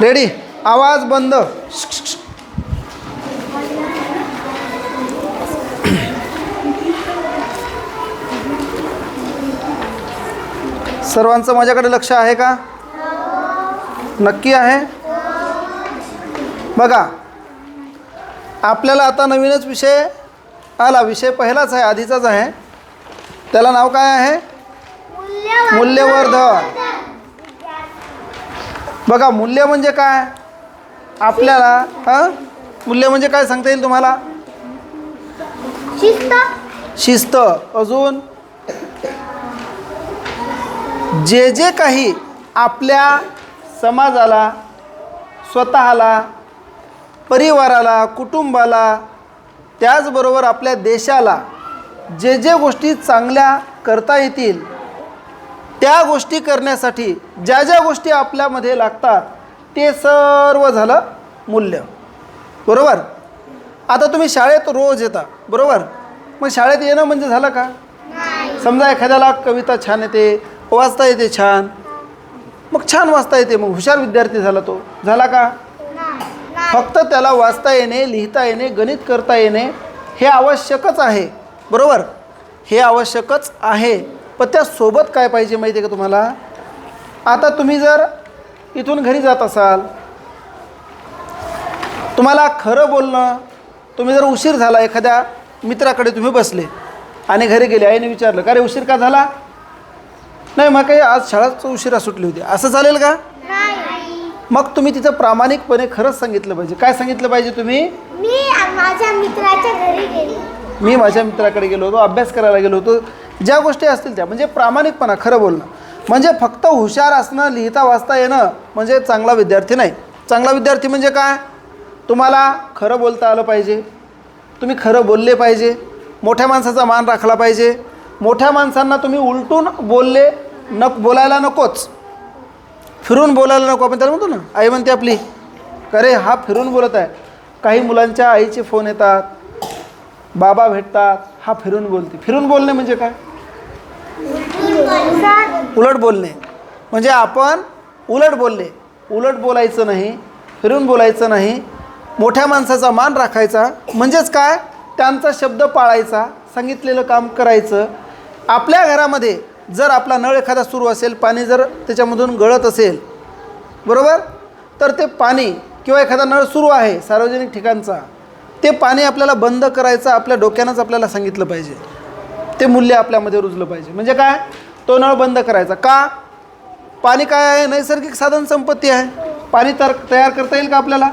Ready आवाज बंद. सर्वांचं माझ्याकडे लक्ष आहे का? नक्की आहे? बघा आपल्याला आता नवीनच विषय आला. विषय पहिलाच आहे आधीचाच आहे. त्याला नाव काय आहे? मूल्यवर्धन. बघा मूल्य म्हणजे काय? आपल्याला हां? मूल्य म्हणजे काय सांगता येईल तुम्हाला? शिस्त. शिस्त. अजून? जे जे काही आपल्या समाजाला स्वतःला परिवाराला कुटुंबाला त्याचबरोबर आपल्या देशाला जे जे गोष्टी चांगल्या करता येतील त्या गोष्टी करण्यासाठी ज्या ज्या गोष्टी आपल्यामध्ये लागतात ते सर्व झालं मूल्य. बरोबर? आता तुम्ही शाळेत रोज येता बरोबर? मग शाळेत येणं म्हणजे झालं का? समजा एखाद्याला कविता छान येते वाचता येते छान. मग छान वाचता येते मग हुशार विद्यार्थी झाला तो. झाला का? फक्त त्याला वाचता येणे लिहिता येणे गणित करता येणे हे आवश्यकच आहे. बरोबर? हे आवश्यकच आहे. पण त्यासोबत काय पाहिजे माहिती आहे का तुम्हाला? आता तुम्ही जर इथून घरी जात असाल तुम्हाला खरं बोलणं तुम्ही जर उशीर झाला एखाद्या मित्राकडे तुम्ही बसले आणि घरी गेले आईने विचारलं का रे उशीर का झाला? नाही मग काही आज शाळाच उशिरा सुटली होती. असं चालेल का? मग तुम्ही तिथं प्रामाणिकपणे खरंच सांगितलं पाहिजे. काय सांगितलं पाहिजे तुम्ही? मी माझ्या मित्राच्या घरी गेली. मी माझ्या मित्राकडे गेलो होतो अभ्यास करायला गेलो होतो. ज्या गोष्टी असतील त्या. म्हणजे प्रामाणिकपणा खरं बोलणं. म्हणजे फक्त हुशार असणं लिहिता वाचता येणं म्हणजे चांगला विद्यार्थी नाही. चांगला विद्यार्थी म्हणजे काय? तुम्हाला खरं बोलता आलं पाहिजे. तुम्ही खरं बोलले पाहिजे. मोठ्या माणसाचा मान राखला पाहिजे. मोठ्या माणसांना तुम्ही उलटून बोलले न बोलायला नकोच. फिरून बोलायला नको. आपण त्याला म्हणतो ना आई म्हणते आपली अरे हा फिरून बोलत आहे. काही मुलांच्या आईचे फोन येतात. बाबा भेटतात. हा फिरून बोलते. फिरून बोलणे म्हणजे काय? उलट बोलणे. म्हणजे आपण उलट बोलले उलट बोलायचं नाही फिरून बोलायचं नाही मोठ्या माणसाचा मान राखायचा. म्हणजेच काय? त्यांचा शब्द पाळायचा सांगितलेलं काम करायचं. आपल्या घरामध्ये जर आपला नळ एखादा सुरू असेल पाणी जर त्याच्यामधून गळत असेल बरोबर? तर ते पाणी किंवा एखादा नळ सुरू आहे सार्वजनिक ठिकाणचा. ते पाणी आपल्याला बंद करायचं आपल्या डोक्यानंच आपल्याला सांगितलं पाहिजे. ते मूल्य आपल्यामध्ये रुजलं पाहिजे. म्हणजे काय? तो नळ बंद करायचा. का? पाणी काय आहे? नैसर्गिक साधन संपत्ती आहे. पाणी तर तयार करता येईल का आपल्याला?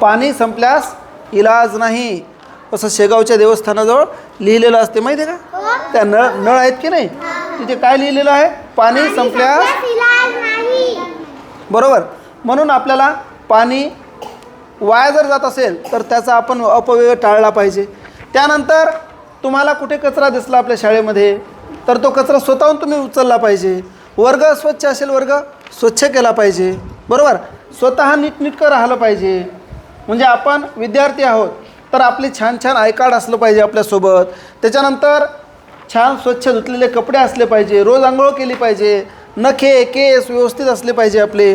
पाणी संपल्यास इलाज नाही. असं शेगावच्या देवस्थानाजवळ लिहिलेलं असते. माहिती आहे का? त्या नळ नळ आहेत की नाही? तिथे काय लिहिलेलं आहे? पाणी संपल्यास बरोबर. म्हणून आपल्याला पाणी वाया जर जात असेल तर त्याचा आपण अपव्यय टाळला पाहिजे. त्यानंतर तुम्हाला कुठे कचरा दिसला आपल्या शाळेमध्ये तर तो कचरा स्वतःहून तुम्ही उचलला पाहिजे. वर्ग स्वच्छ असेल वर्ग स्वच्छ केला पाहिजे. बरोबर? स्वतः नीटनीटकं राहिलं पाहिजे. म्हणजे आपण विद्यार्थी आहोत तर आपली छान छान आय कार्ड असलं पाहिजे आपल्यासोबत. त्याच्यानंतर छान स्वच्छ धुतलेले कपडे असले पाहिजे रोज आंघोळ केली पाहिजे नखे केस व्यवस्थित असले पाहिजे आपले.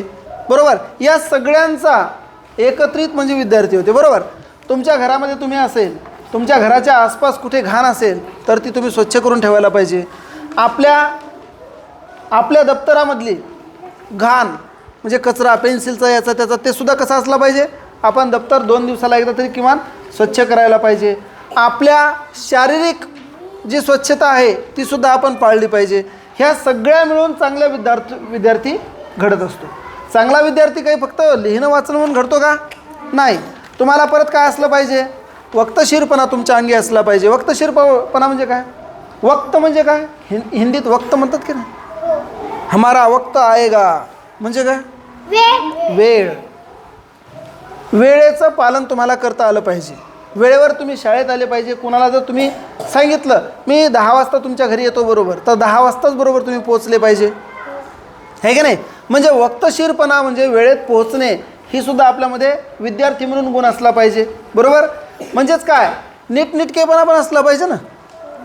बरोबर? या सगळ्यांचा एकत्रित म्हणजे विद्यार्थी होते बरोबर? तुमच्या घरामध्ये तुम्ही असेल तुमच्या घराच्या आसपास कुठे घाण असेल तर ती तुम्ही स्वच्छ करून ठेवायला पाहिजे. आपल्या आपल्या दप्तरामधली घाण म्हणजे कचरा पेन्सिलचा याचा त्याचा ते सुद्धा कसा असला पाहिजे? आपण दप्तर दोन दिवसाला एकदा तरी किमान स्वच्छ करायला पाहिजे. आपल्या शारीरिक जी स्वच्छता आहे ती सुद्धा आपण पाळली पाहिजे. ह्या सगळ्या मिळून चांगल्या विद्यार्थी विद्यार्थी घडत असतो. चांगला विद्यार्थी काही फक्त लिहिणं वाचणं म्हणून घडतो का? नाही. तुम्हाला परत काय असलं पाहिजे? वक्तशीरपणा तुमच्या अंगी असला पाहिजे. वक्तशीरपणा म्हणजे काय? वक्त म्हणजे काय? हिं हिंदीत वक्त म्हणतात की नाही? हमारा वक्त आएगा. म्हणजे काय? वेळ. वेळ. वेळेचं पालन तुम्हाला करता आलं पाहिजे. वेळेवर तुम्ही शाळेत आले पाहिजे. कुणाला जर तुम्ही सांगितलं मी दहा वाजता तुमच्या घरी येतो बरोबर. तर दहा वाजताच बरोबर तुम्ही पोचले पाहिजे. हे की नाही? म्हणजे वक्तशीरपणा म्हणजे वेळेत पोहोचणे ही सुद्धा आपल्यामध्ये विद्यार्थी म्हणून गुण असला पाहिजे. बरोबर? म्हणजेच काय? नीटनीटकेपणा पण असला पाहिजे ना?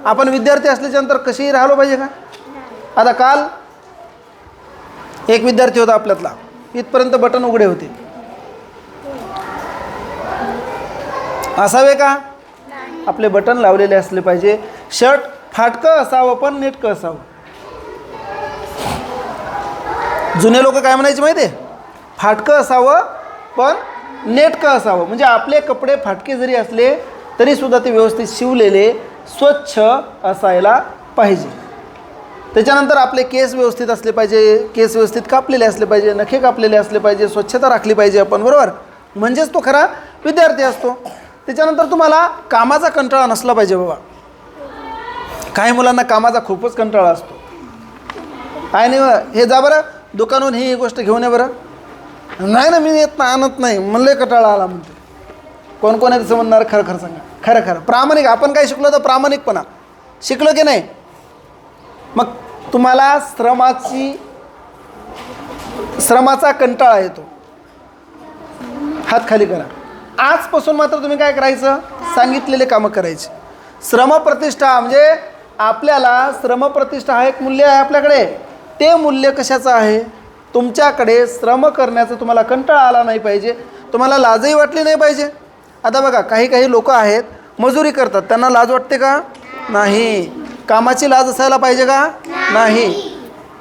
आपण विद्यार्थी असल्याच्यानंतर कशीही राहिलो पाहिजे का? आता काल एक विद्यार्थी होता आपल्यातला. इथपर्यंत बटन उघडे होते. असावे का? आपले बटन लावलेले असले पाहिजे. शर्ट फाटकं असावं पण नेटकं असावं. जुने लोक काय म्हणायचे माहिती आहे फाटकं असावं पण नेटकं असावं. म्हणजे आपले कपडे फाटके जरी असले तरीसुद्धा ते व्यवस्थित शिवलेले स्वच्छ असायला पाहिजे. त्याच्यानंतर आपले केस व्यवस्थित असले पाहिजे केस व्यवस्थित कापलेले असले पाहिजे नखे कापलेले असले पाहिजे स्वच्छता राखली पाहिजे आपण बरोबर? म्हणजेच तो खरा विद्यार्थी असतो. त्याच्यानंतर तुम्हाला कामाचा कंटाळा नसला पाहिजे बाबा. काही मुलांना कामाचा खूपच कंटाळा असतो. आहे नाही हे जा बरं. दुकानून ही गोष्ट घेऊन ये बरं. नाही ना मी येत ना आणत नाही. म्हणले कंटाळा आला म्हणते कोण कोण आहे तसं म्हणणार खरं खरं सांगा. खरं खरं. प्रामाणिक. आपण काय शिकलो तर प्रामाणिकपणा. शिकलो की नाही? मग तुम्हाला श्रमाची श्रमाचा कंटाळा येतो. हात खाली करा. आजपासून मात्र तुम्ही काय करायचं? सांगितलेले कामं करायचे. श्रमप्रतिष्ठा म्हणजे आपल्याला श्रमप्रतिष्ठा हा एक मूल्य आहे आपल्याकडे. ते मूल्य कशाचं आहे? तुमच्याकडे श्रम करण्याचा तुम्हाला कंटाळा आला नाही पाहिजे. तुम्हाला लाजही वाटली नाही पाहिजे. आता बघा काही काही लोक आहेत मजुरी करतात. त्यांना लाज वाटते का? नाही. कामाची लाज असायला पाहिजे का? नाही.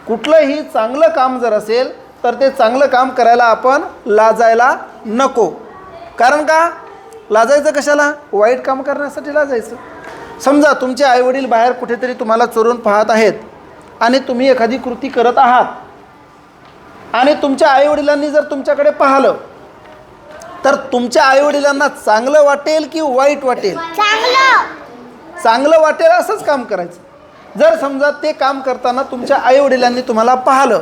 कुठलंही चांगलं काम जर असेल तर ते चांगलं काम करायला आपण लाजायला नको. कारण का? लाजायचं कशाला? वाईट काम करण्यासाठी लाजायचं. समजा तुमचे आईवडील बाहेर कुठेतरी तुम्हाला चोरून पाहत आहेत. आणि तुम्ही एखादी कृती करत आहात. आणि तुमच्या आईवडिलांनी जर तुमच्याकडे पाहिलं तर तुमच्या आईवडिलांना चांगलं वाटेल की वाईट वाटेल? चांगलं. चांगलं वाटेल असंच काम करायचं. जर समजा ते काम करताना तुमच्या आईवडिलांनी तुम्हाला पाहिलं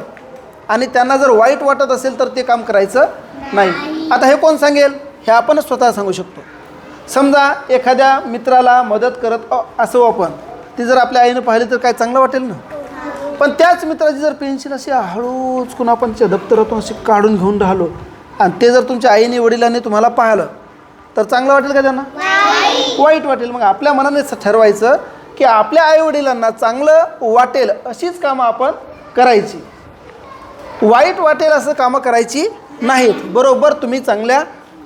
आणि त्यांना जर वाईट वाटत असेल तर ते काम करायचं नाही. आता हे कोण सांगेल? हे आपणच स्वतः सांगू शकतो. समजा एखाद्या मित्राला मदत करत असो आपण. ती जर आपल्या आईनं पाहिली तर काय चांगलं वाटेल ना? पण त्याच मित्राची जर पेन्सिल अशी हळूच कुणा आपण त्या दप्तरातून अशी काढून घेऊन राहिलो आणि ते जर तुमच्या आईने वडिलांनी तुम्हाला पाहिलं तर चांगलं वाटेल का त्यांना? वाईट वाटेल. मग आपल्या मनाने ठरवायचं की आपल्या आईवडिलांना चांगलं वाटेल अशीच कामं आपण करायची. वाईट वाटेल असं कामं करायची नाहीत. बरोबर तुम्ही चांगल्या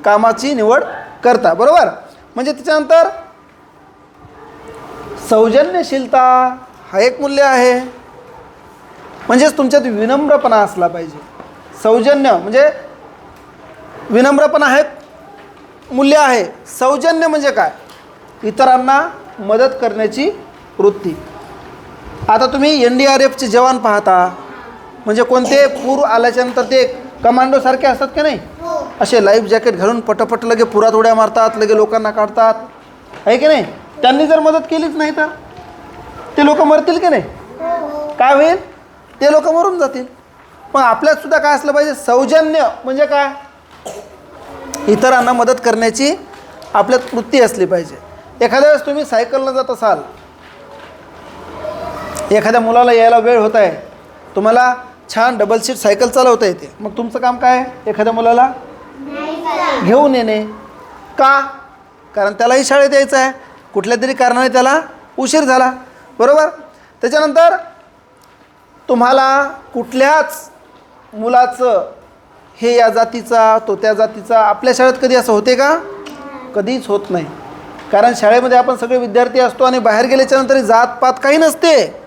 कामाची निवड करता. बरोबर? म्हणजे त्याच्यानंतर सौजन्यशीलता हा एक मूल्य आहे. म्हणजेच तुमच्यात विनम्रपणा असला पाहिजे. सौजन्य म्हणजे विनम्रपणा हे मूल्य आहे. सौजन्य म्हणजे काय? इतरांना मदत करण्याची वृत्ती. आता तुम्ही एन डी आर एफचे जवान पाहता. म्हणजे कोणते पूर आल्याच्यानंतर ते कमांडोसारखे असतात का नाही? असे लाईफ जॅकेट घालून पटपट लगे पुरात उड्या मारतात लगे लोकांना काढतात. आहे की नाही? त्यांनी जर मदत केलीच नाही तर? ते लोक मरतील की नाही? काय होईल? ते लोक मरून जातील. मग आपल्यात सुद्धा काय असलं पाहिजे? सौजन्य म्हणजे काय? इतरांना मदत करण्याची आपल्यात वृत्ती असली पाहिजे. एखाद्या वेळेस तुम्ही सायकलनं जात असाल एखाद्या मुलाला यायला वेळ होत आहे तुम्हाला छान डबल सीट सायकल चालवता येते. मग तुमचं काम काय? आहे एखाद्या मुलाला घेऊन येणे. का? कारण त्यालाही शाळेत यायचं आहे. कुठल्या तरी कारणाने त्याला उशीर झाला. बरोबर? त्याच्यानंतर तुम्हाला कुठल्याच मुलाचं हे या जातीचा तो त्या जातीचा आपल्या शाळेत कधी असं होते का? कधीच होत नाही. कारण शाळेमध्ये आपण सगळे विद्यार्थी असतो आणि बाहेर गेल्याच्यानंतर जातपात काही नसते.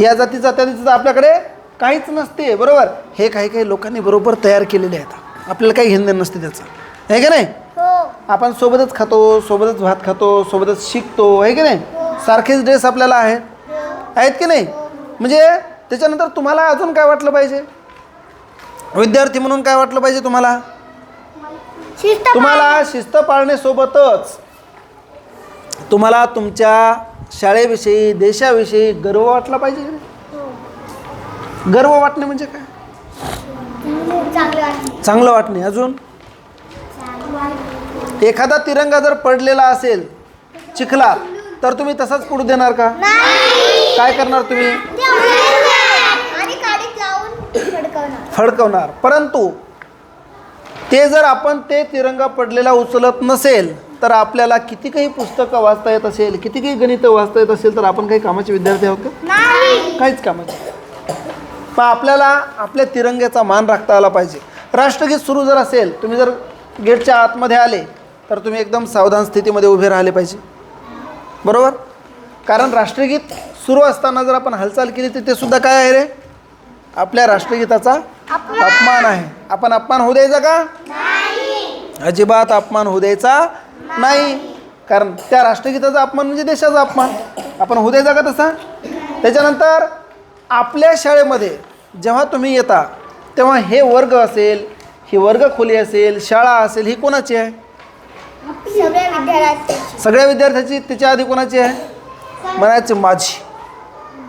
या जातीचा त्या जातीचा आपल्याकडे काहीच नसते. बरोबर? हे काही काही लोकांनी बरोबर तयार केलेले आहेत. आपल्याला काही घेणं नसते त्याचं. आहे की नाही? हो. आपण सोबतच खातो सोबतच भात खातो सोबतच शिकतो. आहे की नाही? सारखेच ड्रेस आपल्याला आहेत. आहेत की नाही? म्हणजे त्याच्यानंतर तुम्हाला अजून काय वाटलं पाहिजे? विद्यार्थी म्हणून काय वाटलं पाहिजे तुम्हाला? तुम्हाला शिस्त पाळण्यासोबतच तुम्हाला तुमच्या शाळेविषयी देशाविषयी गर्व वाटला पाहिजे गर्व वाटणे म्हणजे काय? चांगलं वाटणे. अजून? एखादा तिरंगा जर पडलेला असेल चिखलात तर तुम्ही तसाच पुढे देणार का? नाही. काय करणार तुम्ही? फडकवणार. परंतु ते जर आपण ते तिरंगा पडलेला उचलत नसेल तर आपल्याला किती काही पुस्तकं वाचता येत असेल किती काही गणितं वाचता येत असेल तर आपण काही कामाचे विद्यार्थी आहोत का? काहीच कामाचे पण आपल्याला आपल्या तिरंग्याचा मान राखता आला पाहिजे. राष्ट्रगीत सुरू जर असेल तुम्ही जर गेटच्या आतमध्ये आले तर तुम्ही एकदम सावधान स्थितीमध्ये उभे राहिले पाहिजे. बरोबर? कारण राष्ट्रगीत सुरू असताना जर आपण हालचाल केली तर ते सुद्धा काय आहे रे? आपल्या राष्ट्रगीताचा अपमान. आहे. आपण अपमान होऊ द्यायचा का? अजिबात अपमान होऊ द्यायचा नाही. कारण त्या राष्ट्रगीताचा अपमान म्हणजे देशाचा अपमान. आपण होऊ द्यायचा का तसा? त्याच्यानंतर आपल्या शाळेमध्ये जेव्हा तुम्ही येता तेव्हा हे वर्ग असेल ही वर्गखोली असेल शाळा असेल ही कोणाची आहे? सगळ्या विद्यार्थ्यांची. सगळ्या विद्यार्थ्याची त्याच्या आधी कोणाची आहे? म्हणायची माझी.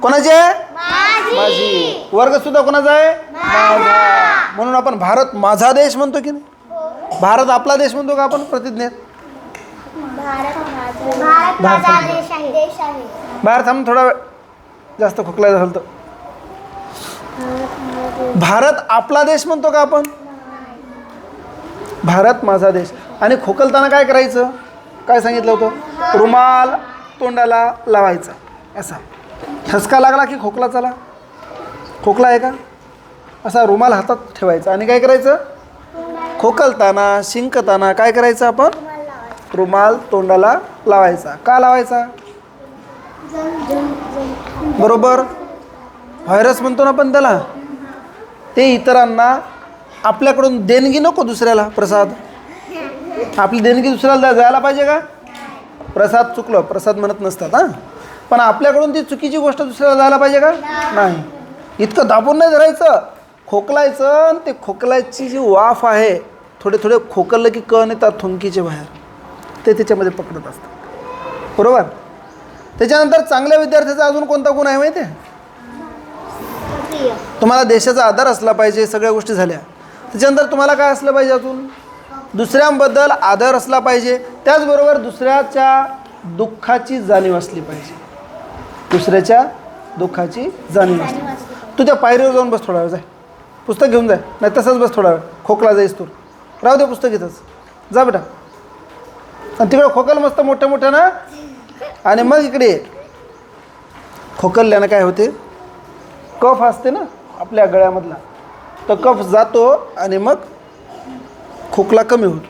कोणाची? आहे माझी. वर्ग सुद्धा कोणाचा आहे? माझा. म्हणून आपण भारत माझा देश म्हणतो की नाही? भारत आपला देश म्हणतो का आपण? प्रतिज्ञेत. भारत भारत माझा देश आहे. देश आहे. बाहेर थांबून थोडा वेळ. जास्त खोकलायचं झालं तर. भारत आपला देश म्हणतो का आपण? भारत माझा देश. आणि खोकलताना काय करायचं? काय सांगितलं होतं? रुमाल तोंडाला लावायचा. असा. ठसका लागला की खोकला चला? खोकला आहे का? असा रुमाल हातात ठेवायचा. आणि काय करायचं? खोकलताना शिंकताना काय करायचं आपण? रुमाल तोंडाला लावायचा. का लावायचा? बरोबर? व्हायरस म्हणतो ना पण त्याला? ते इतरांना आपल्याकडून देणगी नको दुसऱ्याला प्रसाद. आपली देणगी दुसऱ्याला जायला पाहिजे का? प्रसाद चुकलं प्रसाद म्हणत नसतात हां. पण आपल्याकडून ती चुकीची गोष्ट दुसऱ्याला जायला पाहिजे का? नाही. इतकं दाबून नाही धरायचं. खोकलायचं आणि ते खोकलायची जी वाफ आहे थोडे थोडे खोकललं की कण येतात थुंकीचे बाहेर. ते त्याच्यामध्ये पकडत असतात. बरोबर? त्याच्यानंतर चांगल्या विद्यार्थ्याचा अजून कोणता गुण आहे माहिती आहे? तुम्हाला देशाचा आदर असला पाहिजे सगळ्या गोष्टी झाल्या. त्याच्यानंतर तुम्हाला काय असलं पाहिजे अजून? दुसऱ्यांबद्दल आदर असला पाहिजे. त्याचबरोबर दुसऱ्याच्या दुःखाची जाणीव असली पाहिजे. दुसऱ्याच्या दुःखाची जाणीव असली तू त्या पायरीवर जाऊन बस थोडा वेळ जाय. पुस्तक घेऊन जाय. नाही तसंच बस थोडा वेळ. खोकला जाईस तू. राहू दे पुस्तक इथंच. जा बेटा. आणि तिकडे खोकल मस्त मोठ्या मोठ्या ना? आणि मग इकडे ये. खोकलल्यानं काय होते? कफ असते ना? आपल्या गळ्यामधला. तर कफ जातो आणि मग खोकला कमी होतो.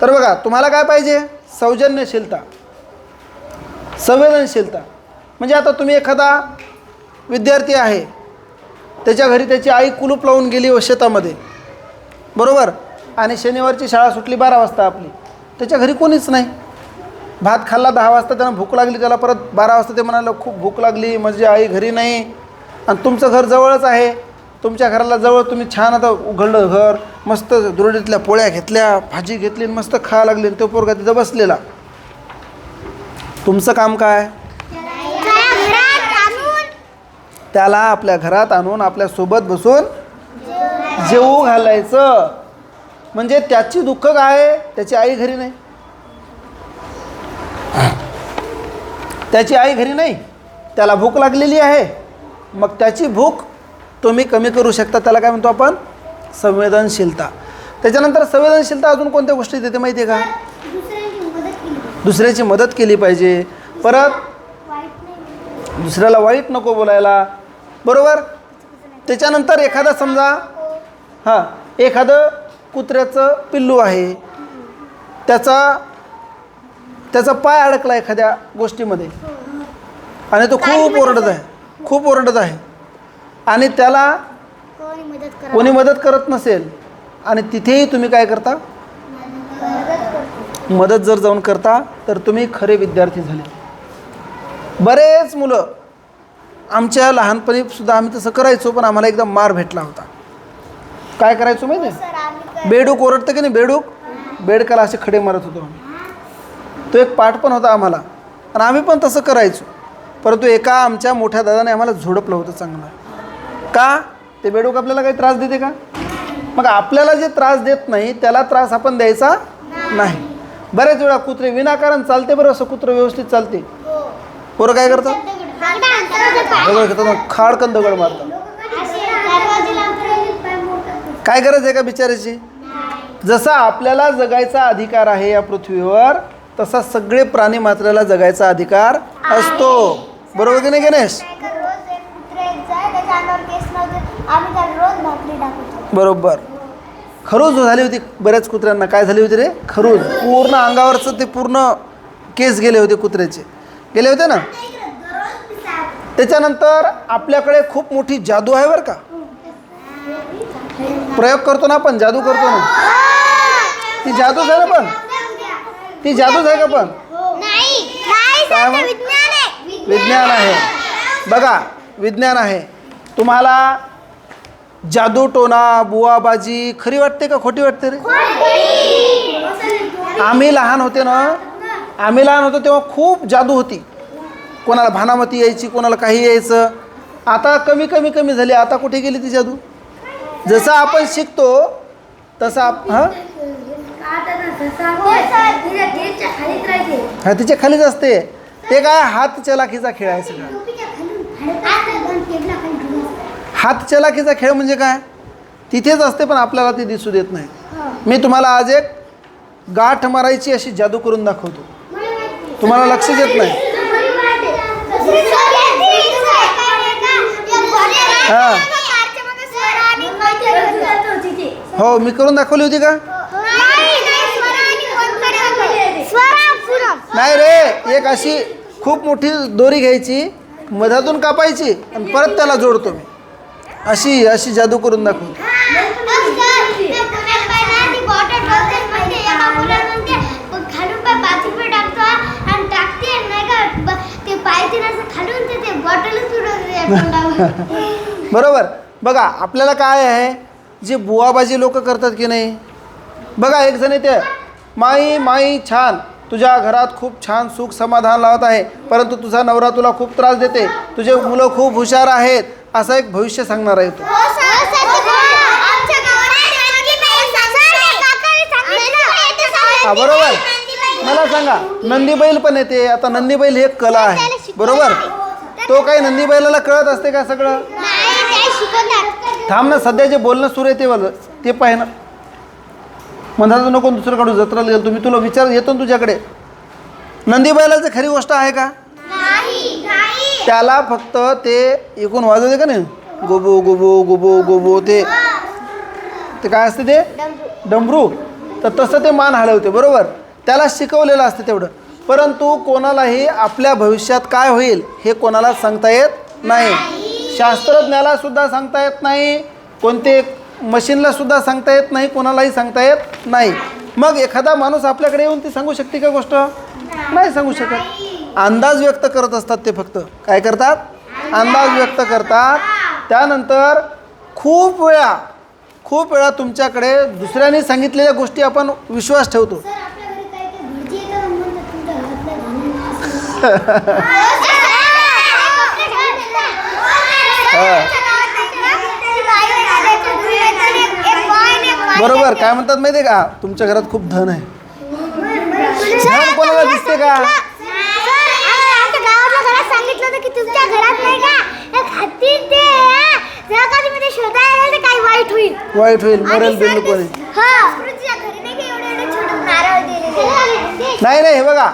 तर बघा तुम्हाला काय पाहिजे? सौजन्यशीलता. संवेदनशीलता. म्हणजे आता तुम्ही एखादा विद्यार्थी आहे त्याच्या घरी त्याची आई कुलूप लावून गेली व शेतामध्ये. बरोबर? आणि शनिवारची शाळा सुटली बारा वाजता आपली. त्याच्या घरी कोणीच नाही. भात खाल्ला दहा वाजता त्यांना भूक लागली त्याला परत बारा वाजता ते म्हणाले खूप भूक लागली माझी आई घरी नाही. आणि तुमचं घर जवळच आहे. तुमच्या घराला जवळ तुम्ही छान आता उघडलं घर. मस्त दुरडीतल्या पोळ्या घेतल्या भाजी घेतली आणि मस्त खायला लागली आणि तो पोरगा तिथं बसलेला. तुमचं काम काय? त्याला आपल्या घरात आणून आपल्यासोबत बसून जेवू घालायचं. म्हणजे त्याची दुःख काय? त्याची आई घरी नाही. त्याची आई घरी नाही. त्याला भूक लागलेली आहे. मग त्याची भूक तुम्ही कमी करू शकता. त्याला काय म्हणतो आपण? संवेदनशीलता. त्याच्यानंतर संवेदनशीलता अजून कोणत्या गोष्टी देते माहिती आहे का? दुसऱ्यांची मदत केली पाहिजे. परत दुसऱ्याला वाईट नको बोलायला. बरोबर? त्याच्यानंतर एखादा समजा हां एखादं कुत्र्याचं पिल्लू आहे. त्याचा त्याचा पाय अडकला एखाद्या गोष्टीमध्ये. आणि तो खूप ओरडत आहे. खूप ओरडत आहे. आणि त्याला कोणी मदत करत नसेल आणि तिथेही तुम्ही काय करता? मदत जर जाऊन करता तर तुम्ही खरे विद्यार्थी झाले. बरेच मुलं आमच्या लहानपणी सुद्धा आम्ही तसं करायचो पण आम्हाला एकदम मार भेटला होता. काय करायचो माहिती आहे? बेडूक ओरडतं की नाही? बेडूक? बेडकाला असे खडे मारत होतो आम्ही. तो एक पाठ पण होता आम्हाला. आणि आम्ही पण तसं करायचो. परंतु एका आमच्या मोठ्या दादाने आम्हाला झोडपलं होतं चांगलं. का? ते बेडूक आपल्याला काही त्रास देते का? मग आपल्याला जे त्रास देत नाही त्याला त्रास आपण द्यायचा नाही. बऱ्याच वेळा कुत्रे विनाकारण चालते बरं असं कुत्रं व्यवस्थित चालते. पोरं काय करतात? दगड घेतात खाडकन दगड मारतात. काय गरज आहे का बिचाराची? जसा आपल्याला जगायचा अधिकार आहे या पृथ्वीवर तसा सगळे प्राणी मात्राला जगायचा अधिकार असतो. बरोबर की नाही गणेश रोज एक कुत्रा एक जाय त्याच्या अंगावर केस आम्ही तर रोज भाकरी टाकतो. बरोबर. खरूज झाली होती बऱ्याच कुत्र्यांना. काय झाली होती रे? खरूज. पूर्ण अंगावरचं ते पूर्ण केस गेले होते कुत्र्याचे. गेले होते ना? त्याच्यानंतर आपल्याकडे खूप मोठी जादू आहे बरं का? प्रयोग करतो ना आपण? जादू करतो ना? ती जादूच आहे ना पण? ती जादूच आहे का पण? काय मग? विज्ञान आहे. बघा विज्ञान आहे. तुम्हाला जादू टोना बुवाबाजी खरी वाटते का खोटी वाटते रे आम्ही लहान होते ना आम्ही लहान होतो तेव्हा खूप जादू होती कोणाला भानामती यायची कोणाला काही यायचं आता कमी कमी कमी झाली आता कुठे गेली ती जादू जसं आपण शिकतो तसं आप हां हा तिच्या खालीच असते ते काय हात चलाखीचा खेळ आहे सगळा हात चलाखीचा खेळ म्हणजे काय? तिथेच असते पण आपल्याला ते दिसू देत नाही. मी तुम्हाला आज एक गाठ मारायची अशी जादू करून दाखवतो. तुम्हाला लक्ष देत नाही? हां. हो मी करून दाखवली होती का? नाही रे एक अशी खूप मोठी दोरी घ्यायची मधातून कापायची आणि परत त्याला जोडतो मी. अशी अशी जादू करून दाखव. बरोबर. बघा आपल्याला काय आहे? जे बुवाबाजी लोक करतात की नाही? बघा एक जण येते माई माई छान. तुझ्या घरात खूप छान सुख समाधान लावत आहे. परंतु तुझा नवरा तुला खूप त्रास देते. तुझे मुलं खूप हुशार आहेत. असा एक भविष्य सांगणार आहे तो. हा बरोबर. मला सांगा नंदी बैल पण येते. आता नंदी बैल ही एक कला आहे. बरोबर? तो काही नंदी बैलाला कळत असते का सगळं? थांब ना सध्या जे बोलणं सुरू आहे ते बोल ते पाहे ना. म्हणतात नको दुसरं काढू. जत्राला गेलो तुम्ही. तुला विचार येतो ना तुझ्याकडे. नंदीबैलाचं खरी गोष्ट आहे का? त्याला फक्त ते एकूण वाजवते का नाही? गोबो गोबो गोबो गोबो ते. ते काय असते ते? डमरू. तर तसं ते मान हलवते बरोबर? त्याला शिकवलेलं असतं तेवढं. परंतु कोणालाही आपल्या भविष्यात काय होईल हे कोणाला सांगता येत नाही. शास्त्रज्ञाला सुद्धा सांगता येत नाही. कोणते मशीनला सुद्धा सांगता येत नाही कोणालाही सांगता येत नाही. मग एखादा माणूस आपल्याकडे येऊन ती सांगू शकते का गोष्ट? नाही सांगू शकत. अंदाज व्यक्त करत असतात ते फक्त. काय करतात? अंदाज व्यक्त करतात. त्यानंतर खूप वेळा खूप वेळा तुमच्याकडे दुसऱ्यांनी सांगितलेल्या गोष्टी आपण विश्वास ठेवतो. बरोबर काय म्हणतात माहिती आहे का? तुमच्या घरात खूप धन आहे. धन कोणाला दिसते का? सांगितलं होतं की तुमच्या घरात नाही का? एक हत्ती ते हा, जर का तुम्ही ते शोधायला तर काही वाईट होईल. वाईट होईल मरेल बिल कोणी हा. तुझ्या घरी नाही नाही नाही हे बघा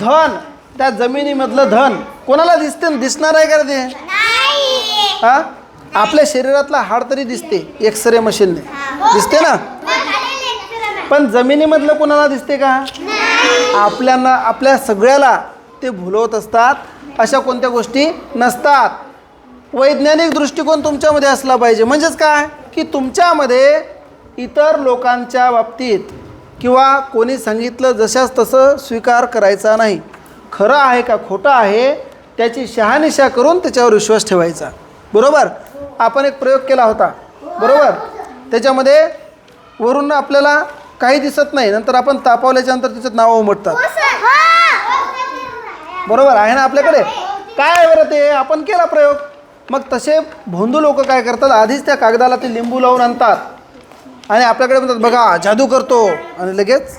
धन त्या जमिनीमधलं धन कोणाला दिसते दिसणार आहे का ते? नाही. हा? आपल्या शरीरातला हाड तरी दिसते एक्सरे मशीनने दिसते ना? पण जमिनीमधलं कोणाला दिसते का? आपल्याला आपल्या सगळ्याला ते भुलवत असतात. अशा कोणत्या गोष्टी नसतात. वैज्ञानिक दृष्टिकोन तुमच्यामध्ये असला पाहिजे. म्हणजेच काय? की तुमच्यामध्ये इतर लोकांच्या बाबतीत किंवा कोणी सांगितलं जशाच तसं स्वीकार करायचा नाही. खरं आहे का खोटं आहे त्याची शहानिशा करून त्याच्यावर विश्वास ठेवायचा. बरोबर? आपण एक प्रयोग केला होता. बरोबर? त्याच्यामध्ये वरून आपल्याला काही दिसत नाही. नंतर आपण तापवल्याच्यानंतर त्याच्यात नावं उमटतात. हो, बरोबर आहे ना आपल्याकडे? काय आहे बरं ते? आपण केला प्रयोग. मग तसे भोंदू लोक काय करतात? आधीच त्या कागदाला ते लिंबू लावून आणतात. आणि आपल्याकडे म्हणतात बघा जादू करतो. आणि लगेच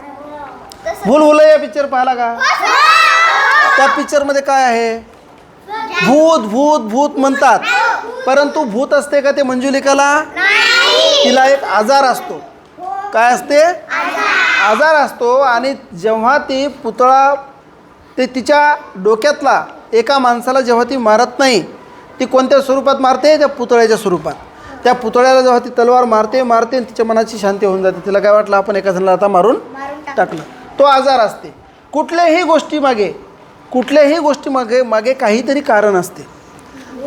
भूल भुलैया पिक्चर पाहिला का? त्या पिक्चरमध्ये काय आहे? भूत भूत भूत म्हणतात. परंतु भूत असते का ते मंजुलिकाला? तिला एक आजार असतो. काय असते? आजार असतो. आणि जेव्हा ती पुतळा ते तिच्या डोक्यातला एका माणसाला जेव्हा ती मारत नाही ती कोणत्या स्वरूपात मारते? त्या पुतळ्याच्या स्वरूपात. त्या पुतळ्याला जेव्हा ती तलवार मारते मारते आणि तिच्या मनाची शांती होऊन जाते. तिला काय वाटलं? आपण एका जणाला आता मारून मारून टाक टाकलं. तो आजार असते. कुठल्याही गोष्टी मागे कुठल्याही गोष्टी मागे मागे काहीतरी कारण असते.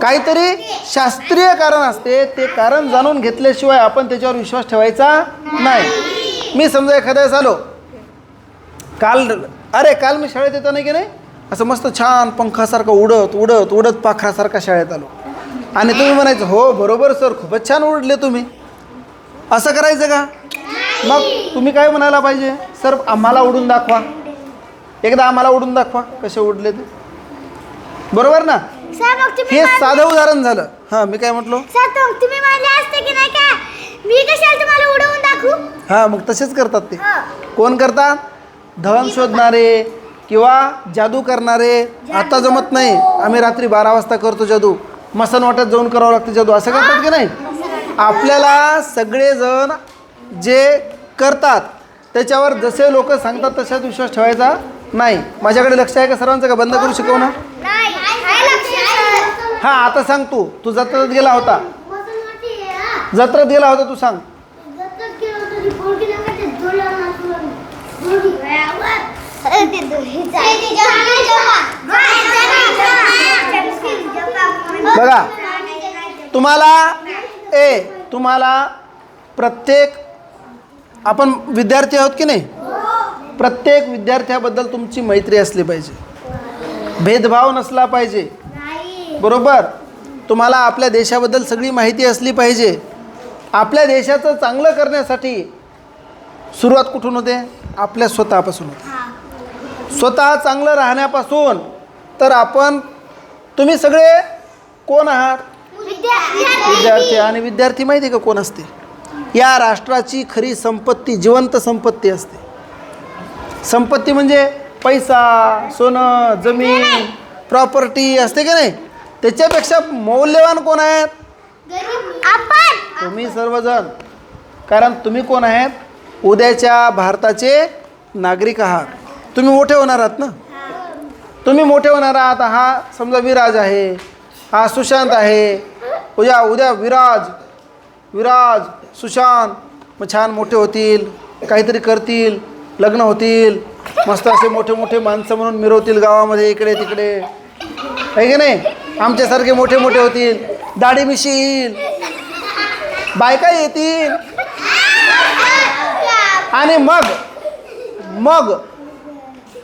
काहीतरी शास्त्रीय कारण असते. ते कारण जाणून घेतल्याशिवाय आपण त्याच्यावर विश्वास ठेवायचा नाही. मी समजा एखाद्या वेळेस आलो. काल अरे काल मी शाळेत येताना की नाही असं मस्त छान पंखासारखं उडत उडत उडत पाखरासारखा शाळेत आलो. आणि तुम्ही म्हणायचं हो बरोबर सर खूपच छान उडले तुम्ही. असं करायचं का? मग तुम्ही काय म्हणायला पाहिजे? सर आम्हाला उडून दाखवा. एकदा आम्हाला उडून दाखवा कसे उडले ते. बरोबर ना? हे साधं उदाहरण झालं. हां मी काय म्हटलो? हां मग तसेच करतात ते. कोण करतात? धन शोधणारे किंवा जादू करणारे आता जमत नाही. आम्ही रात्री बारा वाजता करतो जादू. मसन वाट्यात जाऊन करावं लागतं जादू. असं करतात की नाही? आपल्याला सगळेजण जे करतात त्याच्यावर जसे लोक सांगतात तशाच विश्वास ठेवायचा नाही. माझ्याकडे लक्ष आहे का सर्वांचं? का बंद करू शिकव ना. हां आता सांग तू. तू जत्रेत गेला होता. जत्रेत गेला होता तू सांग जत्रेत गेलो होतो, ती पोरगी नाही का ते जोडलं नाचू लागली. पोरगी. अरे ते दो- हे जा- बघा. तुम्हाला ए तुम्हाला प्रत्येक आपण विद्यार्थी आहोत की नाही? प्रत्येक विद्यार्थ्याबद्दल तुमची मैत्री असली पाहिजे. भेदभाव नसला पाहिजे. बरोबर? तुम्हाला आपल्या देशाबद्दल सगळी माहिती असली पाहिजे. आपल्या देशाचं चांगलं करण्यासाठी सुरुवात कुठून होते? आपल्या स्वतःपासून होते. हा. स्वतः चांगलं राहण्यापासून तर आपण तुम्ही सगळे कोण आहात? विद्या- विद्यार्थी. आणि विद्यार्थी माहिती आहे का कोण असते? या राष्ट्राची खरी संपत्ती जिवंत संपत्ती असते. संपत्ती म्हणजे पैसा सोनं जमीन प्रॉपर्टी असते की नाही? त्याच्यापेक्षा मौल्यवान कोण आहेत? तुम्ही सर्वजण. कारण तुम्ही कोण आहेत? उद्याच्या भारताचे नागरिक आहात. तुम्ही मोठे होणार आहात ना? तुम्ही मोठे होणार आहात. हा समजा विराज आहे हा सुशांत आहे. उद्या उद्या विराज विराज सुशांत मग छान मोठे होतील काहीतरी करतील लग्न होतील मस्त असे मोठे मोठे माणसं म्हणून मिरवतील गावामध्ये इकडे तिकडे. आहे की नाही? आमच्यासारखे मोठे मोठे होतील. दाढी मिशी येईल. बायका येतील. आणि मग मग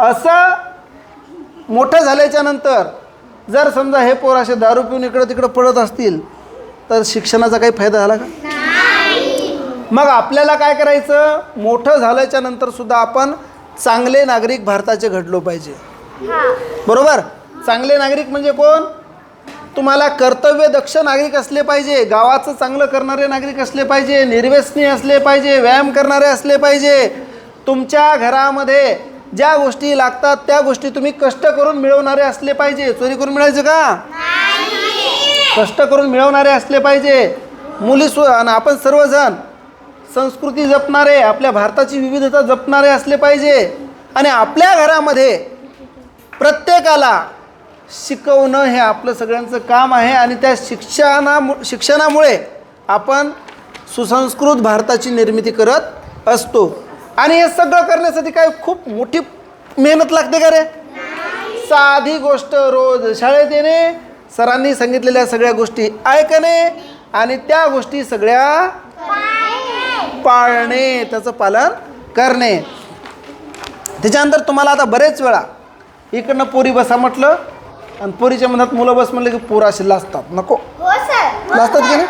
असं मोठं झाल्याच्यानंतर जर समजा हे पोर असे दारू पिऊन इकडं तिकडं पडत असतील तर शिक्षणाचा काही फायदा झाला का? मग आपल्याला काय करायचं? मोठं झाल्याच्यानंतर सुद्धा आपण चांगले नागरिक भारताचे घडलो पाहिजे. बरोबर? चांगले नागरिक म्हणजे कोण? तुम्हाला कर्तव्य दक्ष नागरिक असले पाहिजे गावाचं चांगलं करणारे नागरिक असले पाहिजे निर्व्यसनी असले पाहिजे व्यायाम करणारे असले पाहिजे तुमच्या घरामध्ये ज्या गोष्टी लागतात त्या गोष्टी तुम्ही कष्ट करून मिळवणारे असले पाहिजे. चोरी करून मिळायचं का? कष्ट करून मिळवणारे असले पाहिजे. मुली सु आणि आपण सर्वजण संस्कृती जपणारे आपल्या भारताची विविधता जपणारे असले पाहिजे. आणि आपल्या घरामध्ये प्रत्येकाला शिकवणं हे आपलं सगळ्यांचं काम आहे आणि त्या शिक्षणामु शिक्षणामुळे आपण सुसंस्कृत भारताची निर्मिती करत असतो. आणि हे सगळं करण्यासाठी काय खूप मोठी मेहनत लागते का रे? साधी गोष्ट रोज शाळेत येणे सरांनी सांगितलेल्या सगळ्या गोष्टी ऐकणे आणि त्या गोष्टी सगळ्या पाळणे त्याचं पालन करणे. त्याच्यानंतर तुम्हाला आता बरेच वेळा इकडनं पोरी बसा म्हटलं आणि पोरीच्या मनात मुलं बस म्हणलं की पोरं असे लाजतात. नको. हो सर. लाजतात की नाही?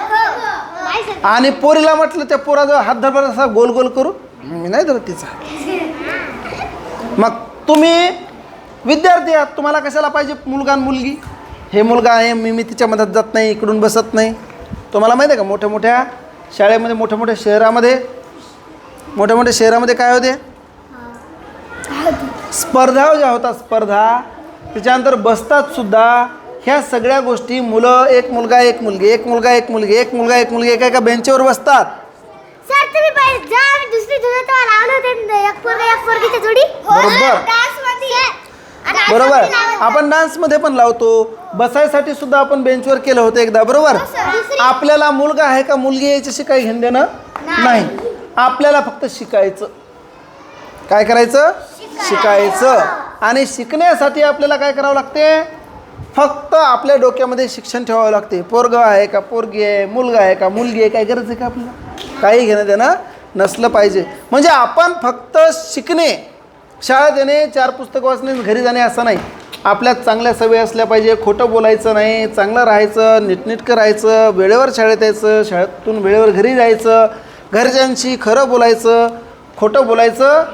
सर. आणि पोरीला म्हटलं त्या पोराजवळ हात धरबर असा गोल गोल करू मी नाही धरत तिचा. हात. मग तुम्ही विद्यार्थी आहात तुम्हाला कशाला पाहिजे मुलगा आणि मुलगी? हे मुलगा आहे मी मी तिच्या मधात जात नाही इकडून बसत नाही. तुम्हाला माहिती आहे का मोठ्या मोठ्या शाळेमध्ये मोठ्या मोठ्या शहरामध्ये मोठ्या मोठ्या शहरामध्ये काय होते? स्पर्धा ज्या होतात स्पर्धा त्याच्यानंतर बसतात सुद्धा. ह्या सगळ्या गोष्टी मुलं एक मुलगा एक मुलगी एक मुलगा एक मुलगी एक मुलगा एक मुलगी एका एका बेंचवर बसतात. सर तुम्ही पहिले जा आम्ही दुसरी धुणं तेव्हा लावलं होते न एक पोरगा एक पोरगीच्या जोडी. बरोबर. डान्समध्ये. बरोबर. आपण डान्समध्ये पण लावतो. बसायसाठी सुद्धा आपण बेंचवर केलं होतं एकदा बरोबर? आपल्याला मुलगा आहे का मुलगी आहे याच्याशी काही घेणं देणं नाही. आपल्याला फक्त शिकायचं. काय करायचं? शिकायचं आणि शिकण्यासाठी आपल्याला काय करावं लागते? फक्त आपल्या डोक्यामध्ये शिक्षण ठेवावं लागते. पोरग आहे का पोरगी आहे मुलगा आहे का मुलगी आहे काय गरज आहे का आपल्याला? काही घेणं देणं नसलं पाहिजे. म्हणजे आपण फक्त शिकणे. शाळेत येणे चार पुस्तकं वाचणे घरी जाणे असं नाही. आपल्यात चांगल्या सवयी असल्या पाहिजे खोटं बोलायचं नाही चांगलं राहायचं नीटनीटकं राहायचं वेळेवर शाळेत यायचं शाळेतून वेळेवर घरी जायचं घरच्यांशी खरं बोलायचं खोटं बोलायचं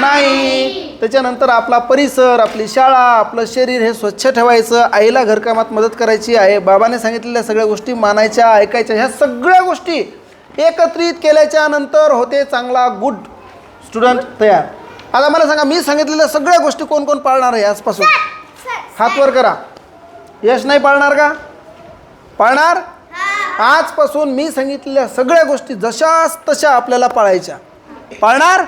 नाही. त्याच्यानंतर आपला परिसर आपली शाळा आपलं शरीर हे स्वच्छ ठेवायचं. आईला घरकामात मदत करायची आहे. बाबाने सांगितलेल्या सगळ्या गोष्टी मानायच्या ऐकायच्या. ह्या सगळ्या गोष्टी एकत्रित केल्याच्यानंतर होते चांगला गुड स्टुडंट तयार. आता मला सांगा मी सांगितलेल्या सगळ्या गोष्टी कोण कोण पाळणार आहे आजपासून? हात वर करा. यश नाही पाळणार का? पाळणार? आजपासून मी सांगितलेल्या सगळ्या गोष्टी जशाच तशा आपल्याला पाळायच्या. पाळणार?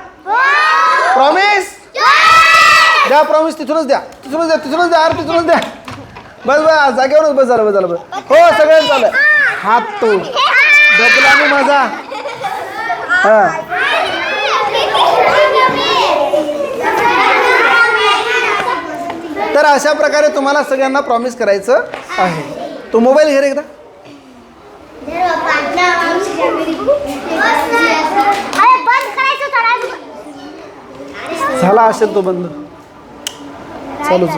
प्रॉमिस द्या प्रॉमिस तिथूनच द्या. तिथूनच द्या तिथूनच द्या अरे तिथूनच द्या. बस बस जागेवरच बस झालं बस झालं बस. हो सगळं झालं. हात तो डोकला मी माझा. हां. तर अशा प्रकारे तुम्हाला सगळ्यांना प्रॉमिस करायचं आहे. तो मोबाईल घे एकदा अरे बंद करायचं होतं ना. झाला असेल तो बंद. चालूच